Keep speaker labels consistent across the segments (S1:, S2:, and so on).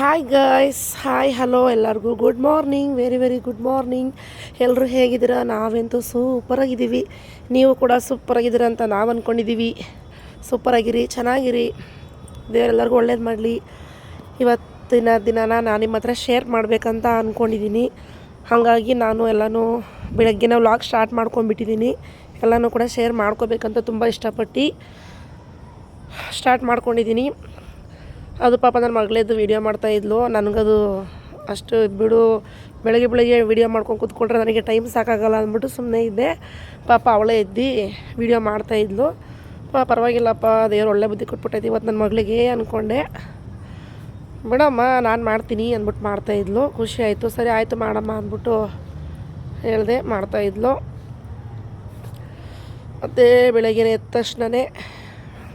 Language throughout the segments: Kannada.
S1: ಹಾಯ್ ಗಾಯ್ಸ್ ಹಾಯ್ ಹಲೋ ಎಲ್ಲರಿಗೂ good morning very very good morning ಎಲ್ಲರೂ ಹೇಗಿದ್ದೀರಾ? ನಾವಂತೂ ಸೂಪರಾಗಿದ್ದೀವಿ ನೀವು ಕೂಡ ಸೂಪರಾಗಿದ್ದೀರ ಅಂತ ನಾವು ಅಂದ್ಕೊಂಡಿದ್ದೀವಿ ಸೂಪರಾಗಿರಿ ಚೆನ್ನಾಗಿರಿ. ದೇವರೆಲ್ಲರಿಗೂ ಒಳ್ಳೇದು ಮಾಡಲಿ. ಇವತ್ತಿನ ದಿನನ ನಾನು ನಿಮ್ಮ ಹತ್ರ ಶೇರ್ ಮಾಡಬೇಕಂತ ಅಂದ್ಕೊಂಡಿದ್ದೀನಿ ಹಾಗಾಗಿ ನಾನು ಎಲ್ಲನೂ ಬೆಳಗ್ಗೆನೇ ವ್ಲಾಗ್ ಸ್ಟಾರ್ಟ್ ಮಾಡ್ಕೊಂಡ್ಬಿಟ್ಟಿದ್ದೀನಿ ಎಲ್ಲನೂ ಕೂಡ ಶೇರ್ ಮಾಡ್ಕೋಬೇಕಂತ ತುಂಬ ಇಷ್ಟಪಟ್ಟು ಸ್ಟಾರ್ಟ್ ಮಾಡ್ಕೊಂಡಿದ್ದೀನಿ ಅದು ಪಾಪ ನನ್ನ ಮಗಳದ್ದು ವೀಡಿಯೋ ಮಾಡ್ತಾಯಿದ್ಲು ನನಗದು ಅಷ್ಟು ಬಿಡು, ಬೆಳಗ್ಗೆ ಬೆಳಗ್ಗೆ ವೀಡಿಯೋ ಮಾಡ್ಕೊಂಡು ಕೂತ್ಕೊಂಡ್ರೆ ನನಗೆ ಟೈಮ್ ಸಾಕಾಗಲ್ಲ ಅಂದ್ಬಿಟ್ಟು ಸುಮ್ಮನೆ ಇದ್ದೆ. ಪಾಪ ಅವಳೇ ಎದ್ದು ವೀಡಿಯೋ ಮಾಡ್ತಾಯಿದ್ಲು ಪಾ, ಪರವಾಗಿಲ್ಲಪ್ಪ, ದೇವ್ರು ಒಳ್ಳೆ ಬುದ್ಧಿ ಕೊಟ್ಬಿಟ್ಟೈತಿ ಇವತ್ತು ನನ್ನ ಮಗಳಿಗೆ ಅಂದ್ಕೊಂಡೆ ಬಿಡಮ್ಮ, ನಾನು ಮಾಡ್ತೀನಿ ಅಂದ್ಬಿಟ್ಟು ಮಾಡ್ತಾಯಿದ್ಲು ಖುಷಿ ಆಯಿತು. ಸರಿ, ಆಯಿತು ಮಾಡಮ್ಮ ಅಂದ್ಬಿಟ್ಟು ಹೇಳಿದೆ ಮಾಡ್ತಾಯಿದ್ಲು ಮತ್ತು ಬೆಳಗ್ಗೆ ಎದ್ದ ತಕ್ಷಣವೇ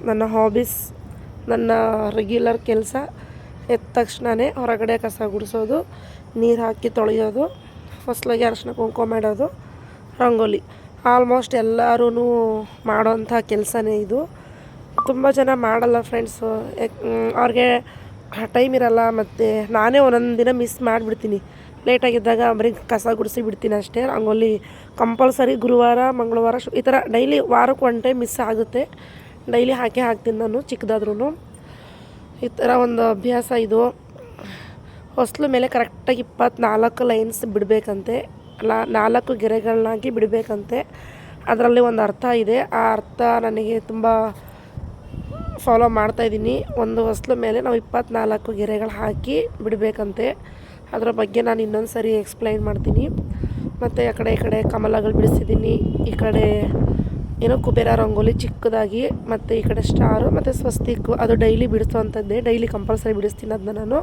S1: ನನ್ನ ಹಾಬೀಸ್ ನನ್ನ ರೆಗ್ಯುಲರ್ ಕೆಲಸ ಎದ್ದ ತಕ್ಷಣವೇ ಹೊರಗಡೆ ಕಸ ಗುಡಿಸೋದು, ನೀರು ಹಾಕಿ ತೊಳೆಯೋದು ಫಸ್ಲಾಗಿ ಅರಶಿನ ಕುಂಕುಮ ಇಡೋದು ರಂಗೋಲಿ. ಆಲ್ಮೋಸ್ಟ್ ಎಲ್ಲರೂ ಮಾಡೋಂಥ ಕೆಲಸನೇ ಇದು. ತುಂಬ ಜನ ಮಾಡಲ್ಲ ಫ್ರೆಂಡ್ಸು ಅವ್ರಿಗೆ ಟೈಮ್ ಇರಲ್ಲ ಮತ್ತು ನಾನೇ ಒಂದೊಂದು ದಿನ ಮಿಸ್ ಮಾಡಿಬಿಡ್ತೀನಿ. ಲೇಟಾಗಿದ್ದಾಗ ಬರೀ ಕಸ ಗುಡಿಸಿ ಬಿಡ್ತೀನಿ ಅಷ್ಟೇ. ರಂಗೋಲಿ ಕಂಪಲ್ಸರಿ ಗುರುವಾರ, ಮಂಗಳವಾರ, ಶು, ಈ ಥರ ಡೈಲಿ ವಾರಕ್ಕೆ ಒನ್ ಟೈಮ್ ಮಿಸ್ ಆಗುತ್ತೆ. ಡೈಲಿ ಹಾಕೇ ಹಾಕ್ತೀನಿ ನಾನು ಚಿಕ್ಕದಾದ್ರೂ ಈ ಥರ ಒಂದು ಅಭ್ಯಾಸ ಇದು. ಹೊಸ್ಲು ಮೇಲೆ ಕರೆಕ್ಟಾಗಿ ಇಪ್ಪತ್ನಾಲ್ಕು ಲೈನ್ಸ್ ಬಿಡಬೇಕಂತೆ. ನಾಲ್ಕು ಗೆರೆಗಳನ್ನಾಗಿ ಬಿಡಬೇಕಂತೆ. ಅದರಲ್ಲಿ ಒಂದು ಅರ್ಥ ಇದೆ. ಆ ಅರ್ಥ ನನಗೆ ತುಂಬ ಫಾಲೋ ಮಾಡ್ತಾಯಿದ್ದೀನಿ ಒಂದು ಹೊಸ್ಲು ಮೇಲೆ ನಾವು ಇಪ್ಪತ್ನಾಲ್ಕು ಗೆರೆಗಳು ಹಾಕಿ ಬಿಡಬೇಕಂತೆ. ಅದರ ಬಗ್ಗೆ ನಾನು ಇನ್ನೊಂದು ಸರಿ ಎಕ್ಸ್ಪ್ಲೈನ್ ಮಾಡ್ತೀನಿ. ಮತ್ತು ಆ ಕಡೆ ಈ ಕಡೆ ಕಮಲಗಳು ಬಿಡಿಸಿದ್ದೀನಿ. ಈ ಕಡೆ ಏನೋ ಕುಬೇರ ರಂಗೋಲಿ ಚಿಕ್ಕದಾಗಿ ಮತ್ತು ಈ ಕಡೆ ಸ್ಟಾರು ಮತ್ತು ಸ್ವಸ್ತಿಕ್ ಅದು ಡೈಲಿ ಬಿಡಿಸೋವಂಥದ್ದೇ ಡೈಲಿ ಕಂಪಲ್ಸರಿ ಬಿಡಿಸ್ತೀನಿ ಅದನ್ನ ನಾನು.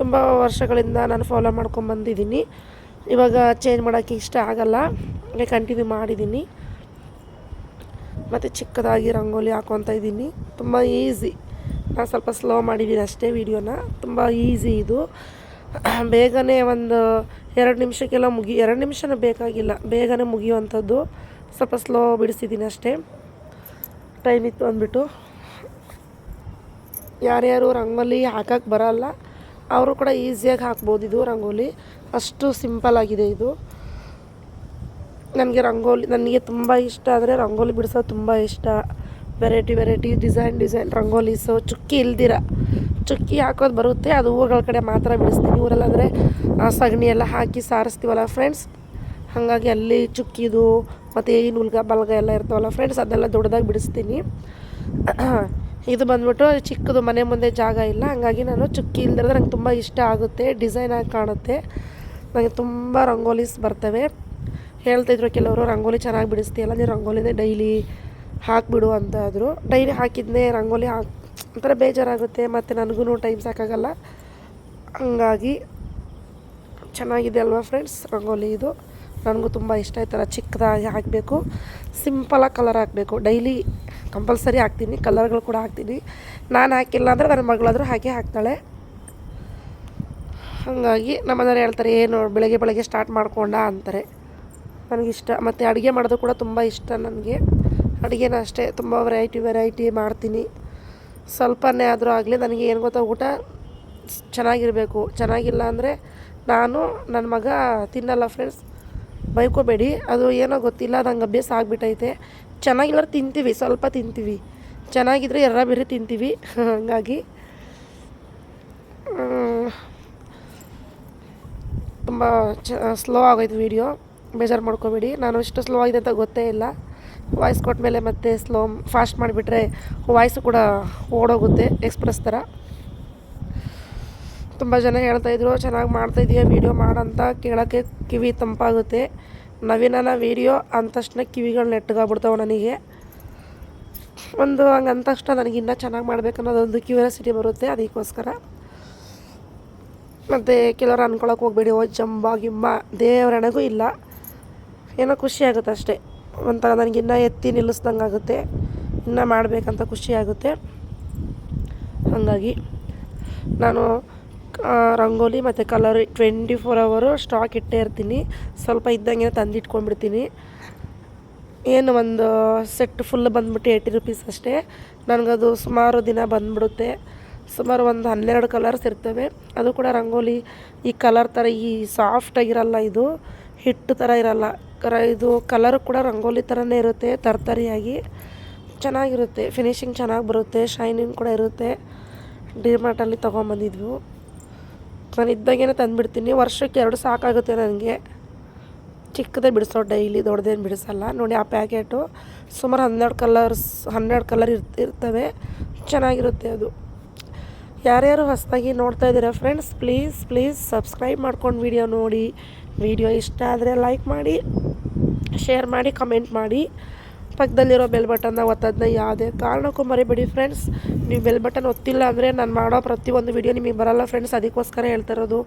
S1: ತುಂಬ ವರ್ಷಗಳಿಂದ ನಾನು ಫಾಲೋ ಮಾಡ್ಕೊಂಬಂದಿದ್ದೀನಿ ಇವಾಗ ಚೇಂಜ್ ಮಾಡೋಕ್ಕೆ ಇಷ್ಟ ಆಗಲ್ಲ, ಹಾಗೆ ಕಂಟಿನ್ಯೂ ಮಾಡಿದ್ದೀನಿ. ಮತ್ತು ಚಿಕ್ಕದಾಗಿ ರಂಗೋಲಿ ಹಾಕೊತ ಇದ್ದೀನಿ. ತುಂಬ ಈಸಿ ನಾನು ಸ್ವಲ್ಪ ಸ್ಲೋ ಮಾಡಿದ್ದೀನಿ ಅಷ್ಟೇ ವೀಡಿಯೋನ ತುಂಬ ಈಸಿ ಇದು. ಬೇಗನೆ ಒಂದು ಎರಡು ನಿಮಿಷಕ್ಕೆಲ್ಲ ಮುಗಿ, ಎರಡು ನಿಮಿಷನೂ ಬೇಕಾಗಿಲ್ಲ. ಬೇಗನೆ ಮುಗಿಯುವಂಥದ್ದು. ಸ್ವಲ್ಪ ಸ್ಲೋ ಬಿಡಿಸಿದ್ದೀನಿ ಅಷ್ಟೇ. ಟೈಮ್ ಇತ್ತು ಅಂದ್ಬಿಟ್ಟು. ಯಾರ್ಯಾರು ರಂಗೋಲಿ ಹಾಕಕ್ಕೆ ಬರಲ್ಲ, ಅವರು ಕೂಡ ಈಸಿಯಾಗಿ ಹಾಕ್ಬೋದು ಇದು ರಂಗೋಲಿ. ಅಷ್ಟು ಸಿಂಪಲ್ ಆಗಿದೆ ಇದು. ನನಗೆ ರಂಗೋಲಿ, ನನಗೆ ತುಂಬ ಇಷ್ಟ ಆದರೆ ರಂಗೋಲಿ ಬಿಡಿಸೋದು ತುಂಬ ಇಷ್ಟ. Variety variety design design rangolis. ಚುಕ್ಕಿ ಇಲ್ದಿರ. ಚುಕ್ಕಿ ಹಾಕೋದು ಬರುತ್ತೆ, ಅದು ಊರುಗಳ ಕಡೆ ಮಾತ್ರ ಬಿಡಿಸ್ತೀನಿ. ಊರಲ್ಲಾಂದರೆ ಸಗಣಿ ಎಲ್ಲ ಹಾಕಿ ಸಾರಿಸ್ತೀವಲ್ಲ ಫ್ರೆಂಡ್ಸ್ ಹಾಗಾಗಿ ಅಲ್ಲಿ ಚುಕ್ಕಿದು ಮತ್ತು ಈ ನುಲ್ಗ ಬಲ್ಗ ಎಲ್ಲ ಇರ್ತಾವಲ್ಲ ಫ್ರೆಂಡ್ಸ್ ಅದೆಲ್ಲ ದೊಡ್ಡದಾಗಿ ಬಿಡಿಸ್ತೀನಿ. ಇದು ಬಂದ್ಬಿಟ್ಟು ಚಿಕ್ಕದು ಮನೆ ಮುಂದೆ ಜಾಗ ಇಲ್ಲ. ಹಾಗಾಗಿ ನಾನು ಚುಕ್ಕಿ ಇಲ್ದಿರೋದ್ರೆ ನಂಗೆ ತುಂಬ ಇಷ್ಟ ಆಗುತ್ತೆ. ಡಿಸೈನ್ ಆಗಿ ಕಾಣುತ್ತೆ. ನನಗೆ ತುಂಬ ರಂಗೋಲೀಸ್ ಬರ್ತವೆ. ಹೇಳ್ತಾಯಿದ್ರು ಕೆಲವರು, ರಂಗೋಲಿ ಚೆನ್ನಾಗಿ ಬಿಡಿಸ್ತೀಯಲ್ಲ ನೀನು ರಂಗೋಲಿನೇ ಡೈಲಿ ಹಾಕಿಬಿಡು ಅಂತ ಆದರು. ಡೈಲಿ ಹಾಕಿದ್ನೇ ರಂಗೋಲಿ ಹಾಕಿ, ಒಂಥರ ಬೇಜಾರಾಗುತ್ತೆ. ಮತ್ತು ನನಗೂ ಟೈಮ್ ಸಾಕಾಗಲ್ಲ. ಹಂಗಾಗಿ ಚೆನ್ನಾಗಿದೆ ಅಲ್ವಾ ಫ್ರೆಂಡ್ಸ್ ರಂಗೋಲಿ ಇದು. ನನಗೂ ತುಂಬ ಇಷ್ಟ ಈ ಥರ ಚಿಕ್ಕದಾಗಿ ಹಾಕಬೇಕು. ಸಿಂಪಲಾಗಿ ಕಲರ್ ಹಾಕಬೇಕು. ಡೈಲಿ ಕಂಪಲ್ಸರಿ ಹಾಕ್ತೀನಿ. ಕಲರ್ಗಳು ಕೂಡ ಹಾಕ್ತೀನಿ. ನಾನು ಹಾಕಿಲ್ಲ ಅಂದರೆ ನನ್ನ ಮಗಳಾದರೂ ಹಾಗೆ ಹಾಕ್ತಾಳೆ. ಹಾಗಾಗಿ ನಮ್ಮನೆಯವ್ರು ಹೇಳ್ತಾರೆ, ಏನು ಬೆಳಗ್ಗೆ ಬೆಳಗ್ಗೆ ಸ್ಟಾರ್ಟ್ ಮಾಡ್ಕೊಂಡ ಅಂತಾರೆ. ನನಗಿಷ್ಟ. ಮತ್ತು ಅಡುಗೆ ಮಾಡೋದು ಕೂಡ ತುಂಬ ಇಷ್ಟ ನನಗೆ. ಅಡುಗೆನ ಅಷ್ಟೇ, ತುಂಬ ವೆರೈಟಿ ವೆರೈಟಿ ಮಾಡ್ತೀನಿ. ಸ್ವಲ್ಪನೇ ಆದರೂ ಆಗಲಿ, ನನಗೆ ಏನು ಗೊತ್ತಾ, ಊಟ ಚೆನ್ನಾಗಿರಬೇಕು. ಚೆನ್ನಾಗಿಲ್ಲ ಅಂದರೆ ನಾನು, ನನ್ನ ಮಗ ತಿನ್ನಲ್ಲ ಫ್ರೆಂಡ್ಸ್ ಬೈಕೋಬೇಡಿ. ಅದು ಏನೋ ಗೊತ್ತಿಲ್ಲ, ನಂಗೆ ಅಭ್ಯಾಸ ಆಗಿಬಿಟ್ಟೈತೆ ಚೆನ್ನಾಗಿಲ್ಲ ತಿಂತೀವಿ, ಸ್ವಲ್ಪ ತಿಂತೀವಿ. ಚೆನ್ನಾಗಿದ್ರೆ ಎರ ಬೇರೆ ತಿಂತೀವಿ. ಹಾಗಾಗಿ ತುಂಬ ಚ ಸ್ಲೋ ಆಗೋಯ್ತು ವೀಡಿಯೋ ಬೇಜಾರು ಮಾಡ್ಕೋಬೇಡಿ. ನಾನು ಇಷ್ಟು ಸ್ಲೋ ಆಗಿದೆ ಅಂತ ಗೊತ್ತೇ ಇಲ್ಲ. ವಾಯ್ಸ್ ಕೊಟ್ಟ ಮೇಲೆ ಮತ್ತೆ ಸ್ಲೋ ಫಾಸ್ಟ್ ಮಾಡಿಬಿಟ್ರೆ ವಾಯ್ಸು ಕೂಡ ಓಡೋಗುತ್ತೆ ಎಕ್ಸ್ಪ್ರೆಸ್ ಥರ. ತುಂಬ ಜನ ಹೇಳ್ತಾಯಿದ್ರು ಚೆನ್ನಾಗಿ ಮಾಡ್ತಾಯಿದ್ದೀಯ ವೀಡಿಯೋ ಮಾಡಂತ ಕೇಳೋಕ್ಕೆ ಕಿವಿ ತಂಪಾಗುತ್ತೆ. ನವೀನನ ವೀಡಿಯೋ ಅಂದ ತಕ್ಷಣ ಕಿವಿಗಳು ನೆಟ್ಟಗಾಗ್ಬಿಡ್ತಾವೆ ನನಗೆ. ಒಂದು ಹಂಗೆ ಅಂದ ತಕ್ಷಣ ನನಗೆ ಇನ್ನೂ ಚೆನ್ನಾಗಿ ಮಾಡ್ಬೇಕನ್ನೋದೊಂದು ಕ್ಯೂರಿಯಾಸಿಟಿ ಬರುತ್ತೆ ಅದಕ್ಕೋಸ್ಕರ. ಮತ್ತು ಕೆಲವರು ಅನ್ಕೊಳಕ್ಕೆ ಹೋಗ್ಬೇಡಿ, ಓ ಜಂಬ ಗಿಂಬ ದೇವರಣಗೂ ಇಲ್ಲ. ಏನೋ ಖುಷಿ ಆಗುತ್ತೆ ಅಷ್ಟೇ. ಒಂಥರ ನನಗೆ ಇನ್ನೂ ಎತ್ತಿ ನಿಲ್ಲಿಸ್ದಂಗೆ ಆಗುತ್ತೆ. ಇನ್ನೂ ಮಾಡಬೇಕಂತ ಖುಷಿ ಆಗುತ್ತೆ. ಹಾಗಾಗಿ ನಾನು ರಂಗೋಲಿ ಮತ್ತು ಕಲರ್ ಟ್ವೆಂಟಿ ಫೋರ್ ಅವರು ಸ್ಟಾಕ್ ಇಟ್ಟೇ ಇರ್ತೀನಿ. ಸ್ವಲ್ಪ ಇದ್ದಂಗೆ ತಂದಿಟ್ಕೊಂಡ್ಬಿಡ್ತೀನಿ. ಏನು ಒಂದು ಸೆಟ್ ಫುಲ್ ಬಂದ್ಬಿಟ್ಟು ಏಯ್ಟಿ ರುಪೀಸ್ ಅಷ್ಟೇ. ನನಗದು ಸುಮಾರು ದಿನ ಬಂದ್ಬಿಡುತ್ತೆ. ಸುಮಾರು ಒಂದು ಹನ್ನೆರಡು ಕಲರ್ಸ್ ಇರ್ತವೆ. ಅದು ಕೂಡ ರಂಗೋಲಿ, ಈ ಕಲರ್ ಥರ ಈ ಸಾಫ್ಟಾಗಿರಲ್ಲ ಇದು ಹಿಟ್ಟು ಥರ ಇರಲ್ಲ. ಕರ, ಇದು ಕಲರ್ ಕೂಡ ರಂಗೋಲಿ ಥರನೇ ಇರುತ್ತೆ, ತರ್ತರಿಯಾಗಿ. ಚೆನ್ನಾಗಿರುತ್ತೆ. ಫಿನಿಶಿಂಗ್ ಚೆನ್ನಾಗಿ ಬರುತ್ತೆ ಶೈನಿಂಗ್ ಕೂಡ ಇರುತ್ತೆ. ಡಿಮಾರ್ಟಲ್ಲಿ ತೊಗೊಂಬಂದಿದ್ವು. ನಾನು ಇದ್ದಾಗೇನೆ ತಂದುಬಿಡ್ತೀನಿ. ವರ್ಷಕ್ಕೆ ಎರಡು ಸಾಕಾಗುತ್ತೆ ನನಗೆ. ಚಿಕ್ಕದೇ ಬಿಡಿಸೋ ಡೈಲಿ, ದೊಡ್ಡದೇನು ಬಿಡಿಸಲ್ಲ. ನೋಡಿ ಆ ಪ್ಯಾಕೆಟು ಸುಮಾರು ಹನ್ನೆರಡು ಕಲರ್ಸ್, ಹನ್ನೆರಡು ಕಲರ್ ಇರ್ತಿರ್ತವೆ ಚೆನ್ನಾಗಿರುತ್ತೆ ಅದು. ಯಾರ್ಯಾರು ಹೊಸದಾಗಿ ನೋಡ್ತಾ ಇದ್ದೀರಾ ಫ್ರೆಂಡ್ಸ್ ಪ್ಲೀಸ್ ಪ್ಲೀಸ್ ಸಬ್ಸ್ಕ್ರೈಬ್ ಮಾಡ್ಕೊಂಡು ವಿಡಿಯೋ ನೋಡಿ. ವಿಡಿಯೋ ಇಷ್ಟ ಆದರೆ ಲೈಕ್ ಮಾಡಿ ಶೇರ್ ಮಾಡಿ ಕಮೆಂಟ್ ಮಾಡಿ. ಪಕ್ಕದಲ್ಲಿರೋ ಬೆಲ್ ಬಟನ್ನ ಒತ್ತದನ್ನ ಯಾವುದೇ ಕಾರಣಕ್ಕೂ ಮರಿಬೇಡಿ ಫ್ರೆಂಡ್ಸ್ ನೀವು ಬೆಲ್ ಬಟನ್ ಒತ್ತಿಲ್ಲ ಅಂದರೆ ನಾನು ಮಾಡೋ ಪ್ರತಿಯೊಂದು ವೀಡಿಯೋ ನಿಮಗೆ ಬರಲ್ಲ ಫ್ರೆಂಡ್ಸ್ ಅದಕ್ಕೋಸ್ಕರ ಹೇಳ್ತಾ ಇರೋದು.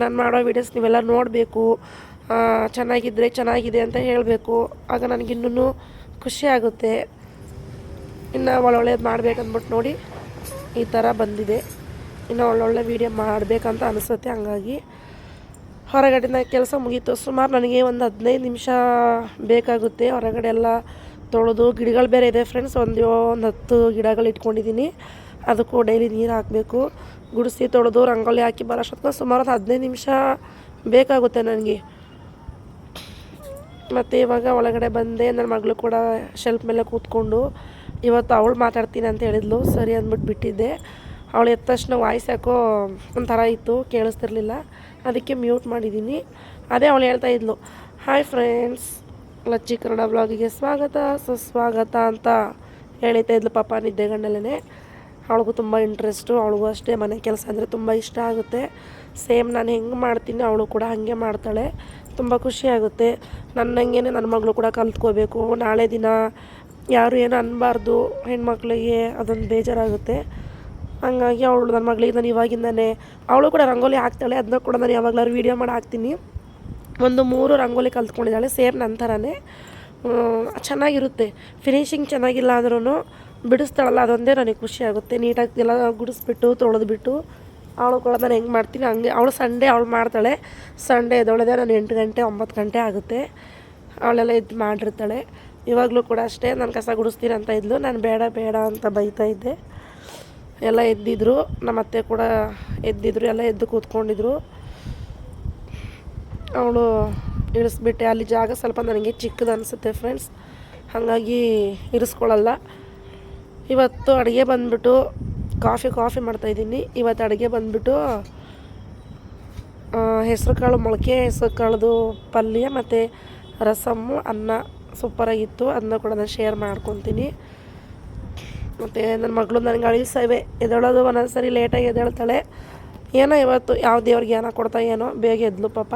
S1: ನಾನು ಮಾಡೋ ವೀಡಿಯೋಸ್ ನೀವೆಲ್ಲ ನೋಡಬೇಕು. ಚೆನ್ನಾಗಿದ್ದರೆ ಚೆನ್ನಾಗಿದೆ ಅಂತ ಹೇಳಬೇಕು. ಆಗ ನನಗಿನ್ನೂ ಖುಷಿ ಆಗುತ್ತೆ. ಇನ್ನು ಒಳ್ಳೊಳ್ಳೇದು ಮಾಡ್ಬೇಕಂದ್ಬಿಟ್ಟು ನೋಡಿ ಈ ಥರ ಬಂದಿದೆ. ಇನ್ನು ಒಳ್ಳೊಳ್ಳೆ ವೀಡಿಯೋ ಮಾಡಬೇಕಂತ ಅನಿಸುತ್ತೆ ಹಂಗಾಗಿ. ಹೊರಗಡೆನ ಕೆಲಸ ಮುಗೀತು. ಸುಮಾರು ನನಗೆ ಒಂದು ಹದಿನೈದು ನಿಮಿಷ ಬೇಕಾಗುತ್ತೆ. ಹೊರಗಡೆ ಎಲ್ಲ ತೊಳೆದು ಗಿಡಗಳು ಬೇರೆ ಇದೆ ಫ್ರೆಂಡ್ಸ್ ಒಂದು ಒಂದು ಹತ್ತು ಗಿಡಗಳು ಇಟ್ಕೊಂಡಿದ್ದೀನಿ. ಅದಕ್ಕೂ ಡೈಲಿ ನೀರು ಹಾಕಬೇಕು. ಗುಡಿಸಿ ತೊಳೆದು ರಂಗೋಲಿ ಹಾಕಿ ಬರೋಷ್ಟೊತ್ತಿಗೆ ಸುಮಾರು ಒಂದು ಹದಿನೈದು ನಿಮಿಷ ಬೇಕಾಗುತ್ತೆ ನನಗೆ. ಮತ್ತು ಇವಾಗ ಒಳಗಡೆ ಬಂದೆ. ನನ್ನ ಮಗಳು ಕೂಡ ಶೆಲ್ಫ್ ಮೇಲೆ ಕೂತ್ಕೊಂಡು ಇವತ್ತು ಅವಳು ಮಾತಾಡ್ತೀನಿ ಅಂತ ಹೇಳಿದ್ಲು. ಸರಿ ಅಂದ್ಬಿಟ್ಟು ಬಿಟ್ಟಿದ್ದೆ. ಅವಳು ಎದ್ದ ತಕ್ಷಣ ವಾಯ್ಸ್ ಯಾಕೋ ಒಂಥರ ಇತ್ತು, ಕೇಳಿಸ್ತಿರ್ಲಿಲ್ಲ. ಅದಕ್ಕೆ ಮ್ಯೂಟ್ ಮಾಡಿದ್ದೀನಿ. ಅದೇ ಅವಳು ಹೇಳ್ತಾ ಇದ್ಲು. ಹಾಯ್ ಫ್ರೆಂಡ್ಸ್ ಲಚ್ಚಿ ಕನ್ನಡ ಬ್ಲಾಗಿಗೆ ಸ್ವಾಗತ, ಸುಸ್ವಾಗತ ಅಂತ ಹೇಳಿತಾ ಇದ್ಲು ಪಾಪ ನಿದ್ದೆಗಣ್ಣಲ್ಲೇ ಅವಳಿಗೂ ತುಂಬ ಇಂಟ್ರೆಸ್ಟು ಅವಳಿಗೂ ಅಷ್ಟೇ ಮನೆ ಕೆಲಸ ಅಂದರೆ ತುಂಬ ಇಷ್ಟ ಆಗುತ್ತೆ. ಸೇಮ್ ನಾನು ಹೆಂಗೆ ಮಾಡ್ತೀನಿ ಅವಳು ಕೂಡ ಹಾಗೆ ಮಾಡ್ತಾಳೆ. ತುಂಬ ಖುಷಿ ಆಗುತ್ತೆ. ನನ್ನಂಗೆ ನನ್ನ ಮಗಳು ಕೂಡ ಕಲ್ತ್ಕೋಬೇಕು. ನಾಳೆ ದಿನ ಯಾರು ಏನು ಅನ್ನಬಾರ್ದು ಹೆಣ್ಮಕ್ಳಿಗೆ ಅದೊಂದು ಬೇಜಾರಾಗುತ್ತೆ. ಹಂಗಾಗಿ ಅವಳು ನನ್ನ ಮಗಳಿಗೆ ನಾನು ಇವಾಗಿಂದನೇ, ಅವಳು ಕೂಡ ರಂಗೋಲಿ ಹಾಕ್ತಾಳೆ ಅದನ್ನ ಕೂಡ ನಾನು ಯಾವಾಗಲಾದ್ರು ವೀಡಿಯೋ ಮಾಡಿ ಹಾಕ್ತೀನಿ. ಒಂದು ಮೂರು ರಂಗೋಲಿ ಕಲ್ತ್ಕೊಂಡಿದ್ದಾಳೆ, ಸೇಮ್ ನನ್ನ ಥರನೇ ಚೆನ್ನಾಗಿರುತ್ತೆ. ಫಿನಿಶಿಂಗ್ ಚೆನ್ನಾಗಿಲ್ಲ ಅಂದ್ರೂ ಬಿಡಿಸ್ತಾಳಲ್ಲ, ಅದೊಂದೇ ನನಗೆ ಖುಷಿ ಆಗುತ್ತೆ. ನೀಟಾಗಿ ಎಲ್ಲ ಗುಡಿಸ್ಬಿಟ್ಟು, ತೊಳೆದ್ಬಿಟ್ಟು, ಅವಳು ಕೂಡ ನಾನು ಹೆಂಗೆ ಮಾಡ್ತೀನಿ, ಹಂಗೆ, ಅವಳು ಸಂಡೇ ಅವಳು ಮಾಡ್ತಾಳೆ. ಸಂಡೇ ಎದ್ದೊಳದೆ ನಾನು ಎಂಟು ಗಂಟೆ, ಒಂಬತ್ತು ಗಂಟೆ ಆಗುತ್ತೆ. ಅವಳೆಲ್ಲ ಇದು ಮಾಡಿರ್ತಾಳೆ. ಇವಾಗಲೂ ಕೂಡ ಅಷ್ಟೇ, ನಾನು ಕಸ ಗುಡಿಸ್ತೀನಿ ಅಂತ ಇದ್ಲು. ನಾನು ಬೇಡ ಬೇಡ ಅಂತ ಬೈತಾ ಇದ್ದೆ. ಎಲ್ಲ ಎದ್ದಿದ್ರು ನಮ್ಮ ಅತ್ತೆ ಕೂಡ ಎದ್ದಿದ್ರು, ಎಲ್ಲ ಎದ್ದು ಕೂತ್ಕೊಂಡಿದ್ರು. ಅವಳು ಇಳಿಸ್ಬಿಟ್ಟೆ. ಅಲ್ಲಿ ಜಾಗ ಸ್ವಲ್ಪ ನನಗೆ ಚಿಕ್ಕದು ಅನಿಸುತ್ತೆ ಫ್ರೆಂಡ್ಸ್ ಹಾಗಾಗಿ ಇರಿಸ್ಕೊಳ್ಳಲ್ಲ. ಇವತ್ತು ಅಡುಗೆ ಬಂದುಬಿಟ್ಟು ಕಾಫಿ ಕಾಫಿ ಮಾಡ್ತಾಯಿದ್ದೀನಿ ಇವತ್ತು ಅಡುಗೆ ಬಂದುಬಿಟ್ಟು ಹೆಸ್ರು ಕಾಳು ಮೊಳಕೆ, ಹೆಸರು ಕಾಳದು ಪಲ್ಯ ಮತ್ತು ರಸಮ್ಮು ಅನ್ನ ಸೂಪರಾಗಿತ್ತು ಅದನ್ನ ಕೂಡ ನಾನು ಶೇರ್ ಮಾಡ್ಕೊತೀನಿ. ಮತ್ತು ನನ್ನ ಮಗಳು ನನಗೆ ಅಳಿಸವೆ. ಎದ್ದೇಳೋದು ಒಂದೊಂದು ಸರಿ ಲೇಟಾಗಿ ಎದ್ದೇಳ್ತಾಳೆ. ಏನೋ ಇವತ್ತು ಯಾವ ದೇವ್ರಿಗೆ ಏನೋ ಕೊಡ್ತಾ ಏನೋ ಬೇಗ ಎದ್ಲು ಪಾಪ.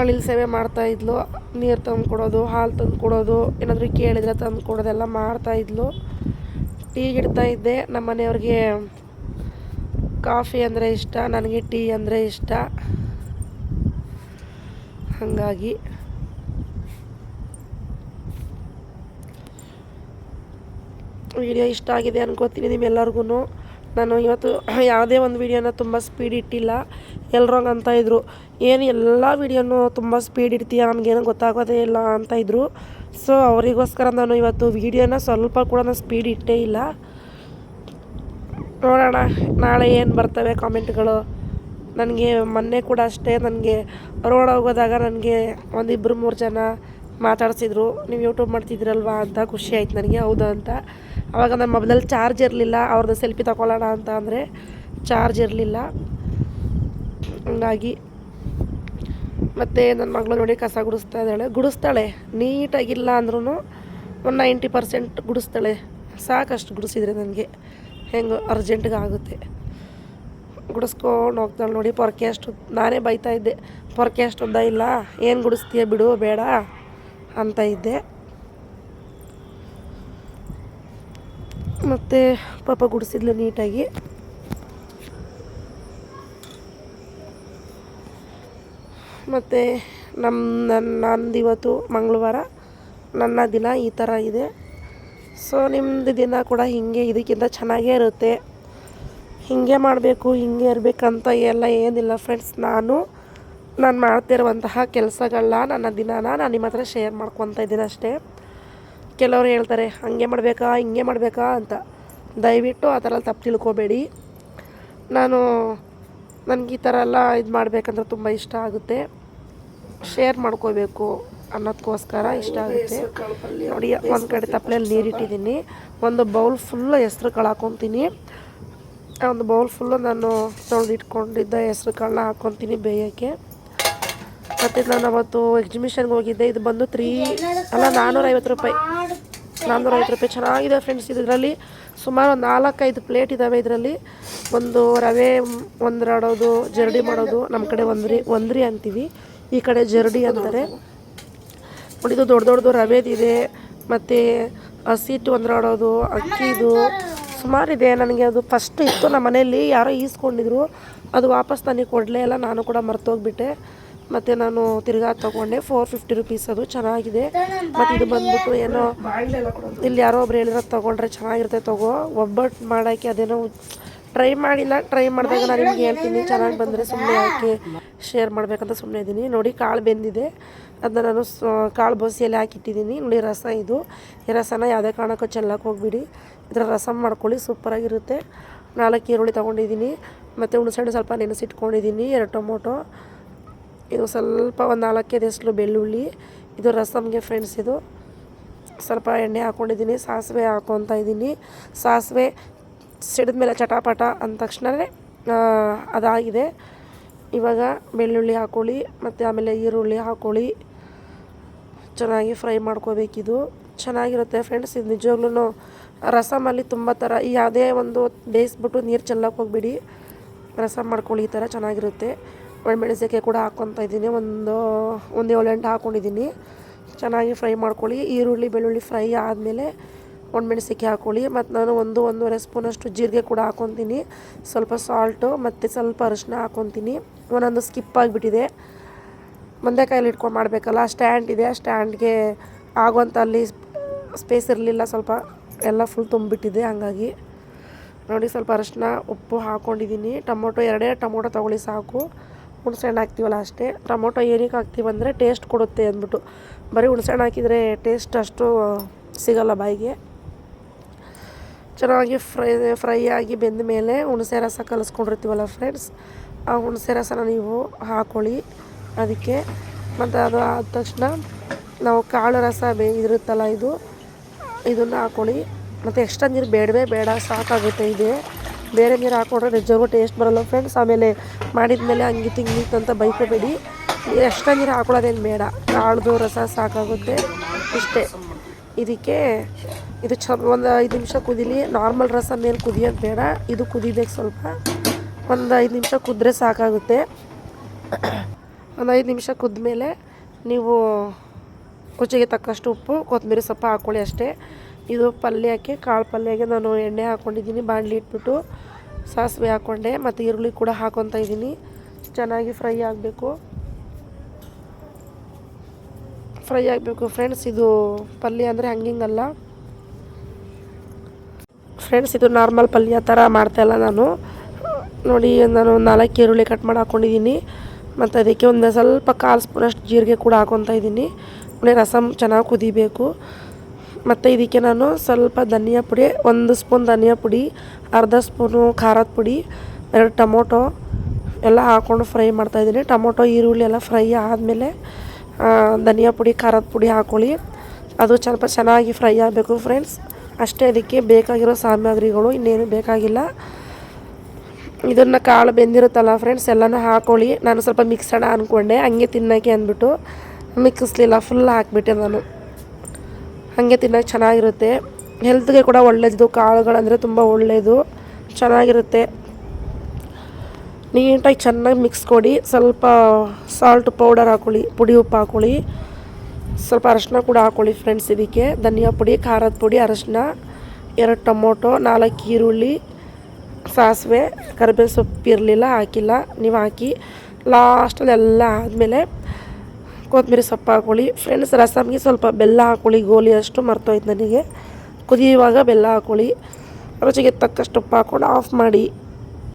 S1: ಅಳಿಲ್ ಸೇವೆ ಮಾಡ್ತಾಯಿದ್ಲು ನೀರು ತಂದು ಕೊಡೋದು ಹಾಲು ತಂದು ಕೊಡೋದು ಏನಾದರೂ ಕೇಳಿದರೆ ತಂದು ಕೊಡೋದೆಲ್ಲ ಮಾಡ್ತಾಯಿದ್ಲು ಟೀ ಇಡ್ತಾ ಇದ್ದೆ. ನಮ್ಮ ಮನೆಯವ್ರಿಗೆ ಕಾಫಿ ಅಂದರೆ ಇಷ್ಟ, ನನಗೆ ಟೀ ಅಂದರೆ ಇಷ್ಟ. ಹಾಗಾಗಿ. ವಿಡಿಯೋ ಇಷ್ಟ ಆಗಿದೆ ಅನ್ಕೋತೀನಿ ನಿಮ್ಮೆಲ್ಲರಿಗೂ ನಾನು ಇವತ್ತು ಯಾವುದೇ ಒಂದು ವಿಡಿಯೋನ ತುಂಬ ಸ್ಪೀಡ್ ಇಟ್ಟಿಲ್ಲ. ಎಲ್ಲರೂ ಅಂತ ಇದ್ದರು ಏನು ಎಲ್ಲ ವೀಡಿಯೋನು ತುಂಬ ಸ್ಪೀಡ್ ಇಡ್ತೀಯ ನಮಗೇನು ಗೊತ್ತಾಗೋದೇ ಇಲ್ಲ ಅಂತ ಇದ್ದರು ಸೊ ಅವರಿಗೋಸ್ಕರ ನಾನು ಇವತ್ತು ವೀಡಿಯೋನ ಸ್ವಲ್ಪ ಕೂಡ ನಾನು ಸ್ಪೀಡ್ ಇಟ್ಟೇ ಇಲ್ಲ. ನೋಡೋಣ, ನಾಳೆ ಏನು ಬರ್ತವೆ ಕಾಮೆಂಟ್ಗಳು ನನಗೆ ಮೊನ್ನೆ ಕೂಡ ಅಷ್ಟೇ ನನಗೆ ರೋಡ್ ಹೋಗೋದಾಗ ನನಗೆ ಒಂದಿಬ್ಬರು ಮೂರು ಜನ ಮಾತಾಡಿಸಿದ್ರು. ನೀವು ಯೂಟ್ಯೂಬ್ ಮಾಡ್ತಿದ್ರಲ್ವಾ ಅಂತ ಖುಷಿ ಆಯ್ತು ನನಗೆ, ಹೌದಾ ಅಂತ. ಆವಾಗ ನನ್ನ ಮೊಬೈಲಲ್ಲಿ ಚಾರ್ಜ್ ಇರಲಿಲ್ಲ ಅವ್ರದ್ದು ಸೆಲ್ಫಿ ತಗೊಳ್ಳೋಣ ಅಂತ ಅಂದರೆ ಚಾರ್ಜ್ ಇರಲಿಲ್ಲ. ಹಂಗಾಗಿ ಮತ್ತು ನನ್ನ ಮಗಳು ನೋಡಿ ಕಸ ಗುಡಿಸ್ತಾ ಇದ್ದಾಳೆ. ಗುಡಿಸ್ತಾಳೆ. ನೀಟಾಗಿಲ್ಲ ಅಂದ್ರೂ ಒಂದು ನೈಂಟಿ ಪರ್ಸೆಂಟ್ ಗುಡಿಸ್ತಾಳೆ. ಸಾಕಷ್ಟು ಗುಡಿಸಿದ್ರೆ ನನಗೆ ಹೆಂಗೆ ಅರ್ಜೆಂಟ್ಗೆ ಆಗುತ್ತೆ. ಗುಡಿಸ್ಕೊಂಡು ಹೋಗ್ತಾಳೆ ನೋಡಿ, ಪೊರಕೆ ಅಷ್ಟು ನಾನೇ ಬೈತಾ ಇದ್ದೆ. ಪೊರಕೆ ಅಷ್ಟು ಉದ್ದ ಇಲ್ಲ. ಏನು ಗುಡಿಸ್ತೀಯ ಬಿಡು, ಬೇಡ ಅಂತ ಇದ್ದೆ. ಮತ್ತು ಪಾಪ ಗುಡಿಸಿದ್ಲು ನೀಟಾಗಿ. ಮತ್ತು ನಮ್ಮ ನನ್ನ ನಂದು ಇವತ್ತು ಮಂಗಳವಾರ. ನನ್ನ ದಿನ ಈ ಥರ ಇದೆ. ಸೊ ನಿಮ್ಮದು ದಿನ ಕೂಡ ಹೀಗೆ ಇದಕ್ಕಿಂತ ಚೆನ್ನಾಗೇ ಇರುತ್ತೆ. ಹೀಗೆ ಮಾಡಬೇಕು, ಹಿಂಗೆ ಇರಬೇಕಂತ ಎಲ್ಲ ಏನಿಲ್ಲ ಫ್ರೆಂಡ್ಸ್ ನಾನು ನಾನು ಮಾಡ್ತಿರುವಂತಹ ಕೆಲಸಗಳನ್ನ ನನ್ನ ದಿನಾನ ನಾನು ನಿಮ್ಮ ಹತ್ರ ಶೇರ್ ಮಾಡ್ಕೊತ ಇದ್ದೀನಿ ಅಷ್ಟೇ. ಕೆಲವರು ಹೇಳ್ತಾರೆ, ಹಾಗೆ ಮಾಡಬೇಕಾ, ಹಿಂಗೆ ಮಾಡಬೇಕಾ? ಅಂತ. ದಯವಿಟ್ಟು ಆ ಥರ ತಪ್ಪು ತಿಳ್ಕೊಬೇಡಿ. ನಾನು, ನನಗೆ ಈ ಥರ ಎಲ್ಲ ಇದು ಮಾಡಬೇಕಂದ್ರೆ ತುಂಬ ಇಷ್ಟ ಆಗುತ್ತೆ. ಶೇರ್ ಮಾಡ್ಕೋಬೇಕು ಅನ್ನೋದಕ್ಕೋಸ್ಕರ ಇಷ್ಟ ಆಗುತ್ತೆ. ನೋಡಿ, ಒಂದು ಕಡೆ ತಪ್ಪಲೆಯಲ್ಲಿ ನೀರಿಟ್ಟಿದ್ದೀನಿ. ಒಂದು ಬೌಲ್ ಫುಲ್ ಹೆಸ್ರು ಕಾಳು ಹಾಕ್ಕೊತೀನಿ ಆ ಒಂದು ಬೌಲ್ ಫುಲ್ಲು ನಾನು ತೊಳೆದಿಟ್ಕೊಂಡಿದ್ದ ಹೆಸ್ರು ಕಾಳನ್ನ ಹಾಕ್ಕೊತೀನಿ ಬೇಯೋಕ್ಕೆ. ಮತ್ತು ನಾನು ಅವತ್ತು ಎಕ್ಸಿಬಿಷನ್ಗೆ ಹೋಗಿದ್ದೆ. ಇದು ಬಂದು ತ್ರೀ ಅಲ್ಲ ನಾನ್ನೂರೈವತ್ತು ರೂಪಾಯಿ. ನಾನ್ನೂರೈವತ್ತು ರೂಪಾಯಿ. ಚೆನ್ನಾಗಿದೆ ಫ್ರೆಂಡ್ಸ್ ಇದರಲ್ಲಿ. ಸುಮಾರು ಒಂದು ನಾಲ್ಕೈದು ಪ್ಲೇಟ್ ಇದ್ದಾವೆ ಇದರಲ್ಲಿ. ಒಂದು ರವೆ ಒಂದ್ರಾಡೋದು ಜರಡಿ ಮಾಡೋದು ನಮ್ಮ ಕಡೆ ಒಂದ್ರಿ ಒಂದ್ರಿ ಅಂತೀವಿ. ಈ ಕಡೆ ಜರಡಿ ಅಂತಾರೆ. ನೋಡಿ ಇದು ದೊಡ್ಡ ದೊಡ್ಡದು ರವೆದಿದೆ ಮತ್ತು ಹಸಿಟ್ಟು ಒಂದ್ರಾಡೋದು ಅಕ್ಕಿದು ಸುಮಾರಿದೆ ನನಗೆ ಅದು ಫಸ್ಟ್ ಇತ್ತು ನಮ್ಮ ಮನೆಯಲ್ಲಿ ಯಾರೋ ಈಸ್ಕೊಂಡಿದ್ರು. ಅದು ವಾಪಸ್ ನನಗೆ ಕೊಡಲೇ ಇಲ್ಲ ನಾನು ಕೂಡ ಮರ್ತೋಗ್ಬಿಟ್ಟೆ. ಮತ್ತು ನಾನು ತಿರ್ಗಾ ತೊಗೊಂಡೆ ಫೋರ್ ಫಿಫ್ಟಿ ರುಪೀಸ್ ಅದು ಚೆನ್ನಾಗಿದೆ. ಮತ್ತು ಇದು ಬಂದ್ಬಿಟ್ಟು ಏನೋ ಇಲ್ಲಿ ಯಾರೋ ಒಬ್ರು ಹೇಳಿರೋದು ತೊಗೊಂಡ್ರೆ ಚೆನ್ನಾಗಿರುತ್ತೆ ತಗೋ. ಒಬ್ಬಟ್ಟು ಮಾಡೋಕ್ಕೆ ಅದೇನೋ ಟ್ರೈ ಮಾಡಿಲ್ಲ ಟ್ರೈ ಮಾಡಿದಾಗ ನಾನು ನಿಮ್ಗೆ ಹೇಳ್ತೀನಿ, ಚೆನ್ನಾಗಿ ಬಂದರೆ ಸುಮ್ಮನೆ ಹಾಕಿ ಶೇರ್ ಮಾಡಬೇಕಂತ ಸುಮ್ಮನೆ ಇದ್ದೀನಿ ನೋಡಿ, ಕಾಳು ಬೆಂದಿದೆ. ಅದನ್ನ ನಾನು ಕಾಳು ಬಸಿಯಲ್ಲಿ ಹಾಕಿಟ್ಟಿದ್ದೀನಿ. ನೋಡಿ, ರಸ ಇದು. ಈ ರಸನ ಯಾವುದೇ ಕಾರಣಕ್ಕೂ ಚೆಲ್ಲಕ್ಕೆ ಹೋಗ್ಬಿಡಿ. ಇದರ ರಸ ಮಾಡ್ಕೊಳ್ಳಿ ಸೂಪರಾಗಿರುತ್ತೆ ನಾಲ್ಕು ಈರುಳ್ಳಿ ತೊಗೊಂಡಿದ್ದೀನಿ. ಮತ್ತು ಹುಣಸೆಹಣ್ಣು ಸ್ವಲ್ಪ ನೆನೆಸಿಟ್ಕೊಂಡಿದ್ದೀನಿ ಎರಡು ಟೊಮೊಟೊ. ಇದು ಸ್ವಲ್ಪ ಒಂದು ನಾಲ್ಕೈದು ಹೆಸರು ಬೆಳ್ಳುಳ್ಳಿ. ಇದು ರಸಮ್ಗೆ ಫ್ರೆಂಡ್ಸ್ ಇದು. ಸ್ವಲ್ಪ ಎಣ್ಣೆ ಹಾಕ್ಕೊಂಡಿದ್ದೀನಿ ಸಾಸಿವೆ ಹಾಕ್ಕೊತಾ ಇದ್ದೀನಿ ಸಾಸಿವೆ ಸಿಡಿದ ಮೇಲೆ ಚಟಾಪಟ ಅಂದ ತಕ್ಷಣವೇ ಅದಾಗಿದೆ. ಇವಾಗ ಬೆಳ್ಳುಳ್ಳಿ ಹಾಕೊಳ್ಳಿ, ಮತ್ತು ಆಮೇಲೆ ಈರುಳ್ಳಿ ಹಾಕ್ಕೊಳ್ಳಿ ಚೆನ್ನಾಗಿ ಫ್ರೈ ಮಾಡ್ಕೋಬೇಕಿದು. ಚೆನ್ನಾಗಿರುತ್ತೆ ಫ್ರೆಂಡ್ಸ್, ಇದು ನಿಜವಾಗ್ಲೂ ರಸಮಲ್ಲಿ ತುಂಬ ಥರ ಯಾವುದೇ ಒಂದು ಬೇಯಿಸ್ಬಿಟ್ಟು ನೀರು ಚೆಲ್ಲಕ್ಕೆ ಹೋಗ್ಬಿಡಿ. ರಸಮ್ ಮಾಡ್ಕೊಳ್ಳಿ, ಈ ಥರ ಚೆನ್ನಾಗಿರುತ್ತೆ. ಒಣಮೆಣಸಿನ್ಕಾಯಿ ಕೂಡ ಹಾಕ್ಕೊತಾ ಇದ್ದೀನಿ, ಒಂದು ಒಂದು ಏಳು ಎಂಟು ಹಾಕ್ಕೊಂಡಿದ್ದೀನಿ ಚೆನ್ನಾಗಿ ಫ್ರೈ ಮಾಡ್ಕೊಳ್ಳಿ. ಈರುಳ್ಳಿ, ಬೆಳ್ಳುಳ್ಳಿ ಫ್ರೈ ಆದಮೇಲೆ ಒಣಮೆಣಸಿನ್ಕಾಯಿ ಹಾಕ್ಕೊಳ್ಳಿ ಮತ್ತು ನಾನು ಒಂದು ಒಂದೂವರೆ ಸ್ಪೂನಷ್ಟು ಜೀರಿಗೆ ಕೂಡ ಹಾಕ್ಕೊತೀನಿ ಸ್ವಲ್ಪ ಸಾಲ್ಟು ಮತ್ತು ಸ್ವಲ್ಪ ಅರಿಶಿನ ಹಾಕೊತೀನಿ. ಒಂದೊಂದು ಸ್ಕಿಪ್ ಆಗಿಬಿಟ್ಟಿದೆ. ಮಂದೆಕಾಯಲ್ಲಿ ಇಟ್ಕೊಂಡು ಮಾಡಬೇಕಲ್ಲ ಸ್ಟ್ಯಾಂಡ್ ಇದೆ. ಸ್ಟ್ಯಾಂಡ್ಗೆ ಆಗುವಂಥ ಅಲ್ಲಿ ಸ್ಪೇಸ್ ಇರಲಿಲ್ಲ ಸ್ವಲ್ಪ. ಎಲ್ಲ ಫುಲ್ ತುಂಬಿಬಿಟ್ಟಿದೆ ಹಂಗಾಗಿ. ನೋಡಿ ಸ್ವಲ್ಪ ಅರಿಶಿನ, ಉಪ್ಪು ಹಾಕ್ಕೊಂಡಿದ್ದೀನಿ ಟೊಮೊಟೊ, ಎರಡೇ ಟೊಮೊಟೊ ತೊಗೊಳ್ಳಿ ಸಾಕು. ಹುಣಸೆಹಣ್ಣು ಹಾಕ್ತೀವಲ್ಲ ಅಷ್ಟೇ. ಟೊಮೊಟೊ ಏನಕ್ಕೆ ಹಾಕ್ತೀವಿ ಅಂದರೆ ಟೇಸ್ಟ್ ಕೊಡುತ್ತೆ ಅಂದ್ಬಿಟ್ಟು. ಬರೀ ಹುಣಸೆಹಣ್ಣು ಹಾಕಿದರೆ ಟೇಸ್ಟ್ ಅಷ್ಟು ಸಿಗಲ್ಲ ಬಾಯಿಗೆ. ಚೆನ್ನಾಗಿ ಫ್ರೈ ಫ್ರೈ ಆಗಿ ಬೆಂದ ಮೇಲೆ ಹುಣಸೆ ರಸ ಕಲಿಸ್ಕೊಂಡಿರ್ತೀವಲ್ಲ ಫ್ರೆಂಡ್ಸ್ ಆ ಹುಣಸೆ ರಸನ ನೀವು ಹಾಕೊಳ್ಳಿ. ಅದಕ್ಕೆ ಮತ್ತು ಅದು ಆದ ತಕ್ಷಣ ನಾವು ಕಾಳು ರಸ ಬೇ, ಇರುತ್ತಲ್ಲ ಇದು, ಇದನ್ನು ಹಾಕೊಳ್ಳಿ. ಮತ್ತು ಎಕ್ಸ್ಟ್ರಾ ನೀರು ಬೇಡವೇ ಬೇಡ, ಸಾಕಾಗುತ್ತೆ ಇದೆ. ಬೇರೆ ನೀರು ಹಾಕೊಂಡ್ರೆ ನಿಜವಾಗೂ ಟೇಸ್ಟ್ ಬರೋಲ್ಲ ಫ್ರೆಂಡ್ಸ್ ಆಮೇಲೆ ಮಾಡಿದ ಮೇಲೆ ಹಂಗೆ ಹಿಂಗಿತ್ತು ಅಂತ ಬೈಕೋಬೇಡಿ. ಎಕ್ಸ್ಟ್ರಾ ನೀರು ಹಾಕೊಳ್ಳೋದೇನು ಬೇಡ, ಕಾಳ್ದು ರಸ ಸಾಕಾಗುತ್ತೆ. ಇಷ್ಟೇ. ಇದಕ್ಕೆ ಇದು ಚ ಒಂದು ಐದು ನಿಮಿಷ ಕುದೀಲಿ ನಾರ್ಮಲ್ ರಸ ಮೇಲೆ ಕುದಿಯೋದು ಬೇಡ. ಇದು ಕುದಿಬೇಕು ಸ್ವಲ್ಪ. ಒಂದು ಐದು ನಿಮಿಷ ಕುದ್ರೆ ಸಾಕಾಗುತ್ತೆ. ಒಂದು ಐದು ನಿಮಿಷ ಕುದ್ಮೇಲೆ ನೀವು ರುಚಿಗೆ ತಕ್ಕಷ್ಟು ಉಪ್ಪು ಕೊತ್ತಂಬರಿ ಸೊಪ್ಪು ಹಾಕ್ಕೊಳ್ಳಿ ಅಷ್ಟೇ. ಇದು ಪಲ್ಯಕ್ಕೆ ಕಾಳು ಪಲ್ಯಕ್ಕೆ ನಾನು ಎಣ್ಣೆ ಹಾಕ್ಕೊಂಡಿದ್ದೀನಿ ಬಾಣಲಿ ಇಟ್ಬಿಟ್ಟು ಸಾಸಿವೆ ಹಾಕ್ಕೊಂಡೆ ಮತ್ತು ಈರುಳ್ಳಿ ಕೂಡ ಹಾಕ್ಕೊತಾ ಇದ್ದೀನಿ ಚೆನ್ನಾಗಿ ಫ್ರೈ ಆಗಬೇಕು. ಫ್ರೈ ಆಗಬೇಕು ಫ್ರೆಂಡ್ಸ್ ಇದು ಪಲ್ಯ ಅಂದರೆ ಹಂಗಿಂಗಲ್ಲ. ಫ್ರೆಂಡ್ಸ್ ಇದು ನಾರ್ಮಲ್ ಪಲ್ಯ ಥರ ಮಾಡ್ತಾಯಿಲ್ಲ ನಾನು. ನೋಡಿ, ನಾನು ನಾಲ್ಕು ಈರುಳ್ಳಿ ಕಟ್ ಮಾಡಿ ಹಾಕ್ಕೊಂಡಿದ್ದೀನಿ ಮತ್ತು ಅದಕ್ಕೆ ಒಂದು ಸ್ವಲ್ಪ ಕಾಲು ಸ್ಪೂನಷ್ಟು ಜೀರಿಗೆ ಕೂಡ ಹಾಕೊತ ಇದ್ದೀನಿ. ಒಳ್ಳೆ ರಸಮ್ ಚೆನ್ನಾಗಿ ಕುದಿಬೇಕು. ಮತ್ತು ಇದಕ್ಕೆ ನಾನು ಸ್ವಲ್ಪ ಧನಿಯಾ ಪುಡಿ, ಒಂದು ಸ್ಪೂನ್ ಧನಿಯಾ ಪುಡಿ, ಅರ್ಧ ಸ್ಪೂನು ಖಾರದ ಪುಡಿ, ಎರಡು ಟೊಮೊಟೊ ಎಲ್ಲ ಹಾಕ್ಕೊಂಡು ಫ್ರೈ ಮಾಡ್ತಾಯಿದ್ದೀನಿ ಟೊಮೊಟೊ, ಈರುಳ್ಳಿ ಎಲ್ಲ ಫ್ರೈ ಆದಮೇಲೆ ಧನಿಯಾ ಪುಡಿ, ಖಾರದ ಪುಡಿ ಹಾಕೊಳ್ಳಿ. ಅದು ಸ್ವಲ್ಪ ಚೆನ್ನಾಗಿ ಫ್ರೈ ಆಗಬೇಕು ಫ್ರೆಂಡ್ಸ್. ಅಷ್ಟೇ ಅದಕ್ಕೆ ಬೇಕಾಗಿರೋ ಸಾಮಗ್ರಿಗಳು ಇನ್ನೇನು ಬೇಕಾಗಿಲ್ಲ. ಇದನ್ನು ಕಾಳು ಬೆಂದಿರುತ್ತಲ್ಲ ಫ್ರೆಂಡ್ಸ್, ಎಲ್ಲನೂ ಹಾಕೊಳ್ಳಿ. ನಾನು ಸ್ವಲ್ಪ ಮಿಕ್ಸಣ ಅಂದ್ಕೊಂಡೆ ಹಂಗೆ ತಿನ್ನೋಕ್ಕೆ ಅಂದ್ಬಿಟ್ಟು ಮಿಕ್ಕಿಸ್ಲಿಲ್ಲ ಫುಲ್ ಹಾಕ್ಬಿಟ್ಟೆ ನಾನು. ಹಾಗೆ ತಿನ್ನೋಕೆ ಚೆನ್ನಾಗಿರುತ್ತೆ. ಹೆಲ್ತ್ಗೆ ಕೂಡ ಒಳ್ಳೆಯದು ಕಾಳುಗಳಂದರೆ ತುಂಬ ಒಳ್ಳೆಯದು ಚೆನ್ನಾಗಿರುತ್ತೆ. ನೀಟಾಗಿ ಚೆನ್ನಾಗಿ ಮಿಕ್ಸ್ ಕೊಡಿ. ಸ್ವಲ್ಪ ಸಾಲ್ಟ್ ಪೌಡರ್ ಹಾಕೊಳ್ಳಿ, ಪುಡಿ ಉಪ್ಪು ಹಾಕೊಳ್ಳಿ. ಸ್ವಲ್ಪ ಅರಶಿನ ಕೂಡ ಹಾಕೊಳ್ಳಿ ಫ್ರೆಂಡ್ಸ್ ಇದಕ್ಕೆ. ಧನಿಯಾ ಪುಡಿ, ಖಾರದ ಪುಡಿ, ಅರಶಿನ, ಎರಡು ಟೊಮೊಟೊ, ನಾಲ್ಕು ಈರುಳ್ಳಿ, ಸಾಸಿವೆ ಕರಿಬೇವು ಸೊಪ್ಪು ಇರಲಿಲ್ಲ, ಹಾಕಿಲ್ಲ. ನೀವು ಹಾಕಿ ಲಾಸ್ಟಲ್ಲಿ ಎಲ್ಲ ಆದಮೇಲೆ ಕೊತ್ತಂಬರಿ ಸೊಪ್ಪು ಹಾಕೊಳ್ಳಿ. ಫ್ರೆಂಡ್ಸ್ ರಸಮ್ಗೆ ಸ್ವಲ್ಪ ಬೆಲ್ಲ ಹಾಕೊಳ್ಳಿ. ಗೋಲಿ ಅಷ್ಟು ಮರ್ತೋಯ್ತು ನನಗೆ. ಕುದಿಯುವಾಗ ಬೆಲ್ಲ ಹಾಕೊಳ್ಳಿ. ರುಚಿಗೆ ತಕ್ಕಷ್ಟು ಉಪ್ಪು ಹಾಕ್ಕೊಂಡು ಆಫ್ ಮಾಡಿ.